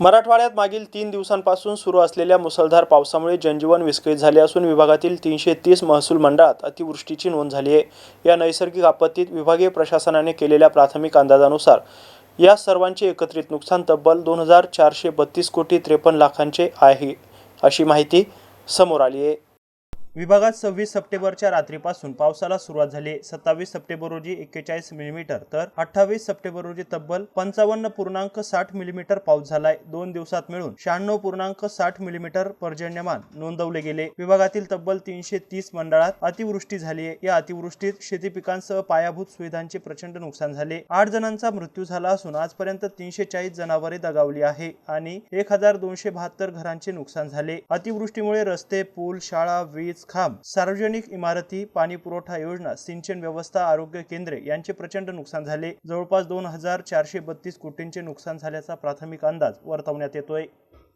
मराठवाड्यात मागील तीन दिवसांपासून सुरू असलेल्या मुसळधार पावसामुळे जनजीवन विस्कळीत झाले असून विभागातील तीनशे तीस महसूल मंडळात अतिवृष्टीची नोंद झाली आहे. या नैसर्गिक आपत्तीत विभागीय प्रशासनाने केलेल्या प्राथमिक अंदाजानुसार या सर्वांचे एकत्रित नुकसान तब्बल दोन हजार चारशे बत्तीस कोटी त्रेपन्न लाखांचे आहे अशी माहिती समोर आली आहे. विभागात सव्वीस सप्टेंबरच्या रात्रीपासून पावसाला सुरुवात झाली सत्तावीस सप्टेंबर रोजी एक्केचाळीस मिलीमीटर तर अठ्ठावीस सप्टेंबर रोजी तब्बल पंचावन्न पूर्णांक साठ मिलीमीटर पाऊस झालाय दोन दिवसात मिळून शहाण्णव पूर्णांक साठ मिलीमीटर पर्जन्यमान नोंदवले गेले. विभागातील तब्बल तीनशे तीस मंडळात अतिवृष्टी झाली आहे. या अतिवृष्टीत शेती पिकांसह पायाभूत सुविधांचे प्रचंड नुकसान झाले. आठ जणांचा मृत्यू झाला असून आजपर्यंत तीनशे चाळीस जनावरे दगावली आहे आणि एक हजार दोनशे बहात्तर घरांचे नुकसान झाले. अतिवृष्टीमुळे रस्ते पूल शाळा वीज खांब सार्वजनिक इमारती पाणी पुरवठा योजना सिंचन व्यवस्था आरोग्य केंद्रे यांचे प्रचंड नुकसान झाले. जवळपास दोन हजार चारशे बत्तीस कोटींचे नुकसान झाल्याचा प्राथमिक अंदाज वर्तवण्यात येतोय.